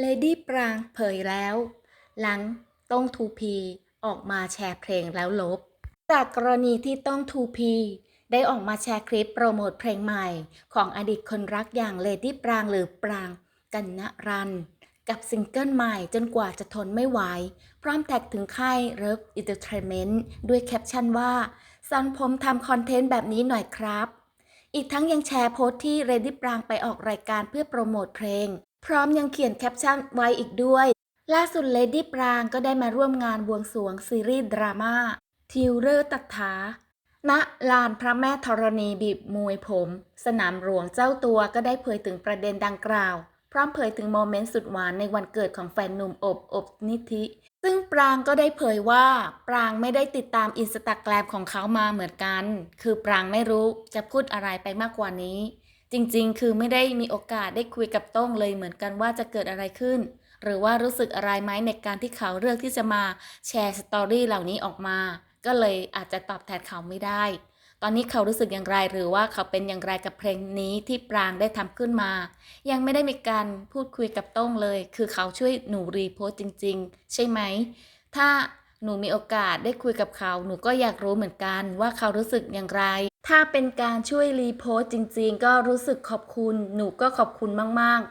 เลดี้ปรางเผยแล้ว หลังต้องทูพีออกมาแชร์เพลงแล้วลบ จากกรณีที่ต้องทูพีได้ออกมาแชร์คลิปโปรโมทเพลงใหม่ ของอดีตคนรักอย่างเลดี้ปรางหรือปรางกันนรัน กับซิงเกิลใหม่จนกว่าจะทนไม่ไหว พร้อมแท็กถึงค่ายเลิฟอินเตอร์เทนเมนต์ด้วยแคปชั่นว่า สันผมทำคอนเทนต์แบบนี้หน่อยครับ อีกทั้งยังแชร์โพสต์ที่เรดี้ปรางไปออกรายการเพื่อโปรโมทเพลง พร้อมยังเขียนแคปชั่นไว้อีกด้วย ล่าสุดเลดี้ปรางก็ได้มาร่วมงานบวงสรวงซีรีส์ดราม่าทิวเลอร์ตัดถาณลานพระแม่ธรณีบีบมวยผม สนามหลวงเจ้าตัวก็ได้เผยถึงประเด็นดังกล่าว พร้อมเผยถึงโมเมนต์สุดหวานในวันเกิดของแฟนหนุ่มอบอบนิธิ ซึ่งปรางก็ได้เผยว่า ปรางไม่ได้ติดตามอินสตาแกรมของเขามาเหมือนกัน คือปรางไม่รู้จะพูดอะไรไปมากกว่านี้ จริงๆ คือไม่ได้มีโอกาสได้คุยกับโต้งเลยเหมือนกันว่าจะเกิดอะไรขึ้น หรือว่ารู้สึกอะไรไหมในการที่เขาเลือกที่จะมาแชร์สตอรี่เหล่านี้ออกมา ก็เลยอาจจะตอบแทนเขาไม่ได้ ตอนนี้เขารู้สึกอย่างไรหรือว่าเขาเป็นอย่างไรกับเพลงนี้ที่ปรางได้ทำขึ้นมา ยังไม่ได้มีการพูดคุยกับโต้งเลย คือเขาช่วยหนูรีโพสต์จริง ๆ ใช่ไหม ถ้าหนูมีโอกาสได้คุยกับเขา หนูก็อยากรู้เหมือนกันว่าเขารู้สึกอย่างไร ถ้าเป็นการช่วยรีโพสต์จริง ๆ ก็รู้สึกขอบคุณ หนูก็ขอบคุณมาก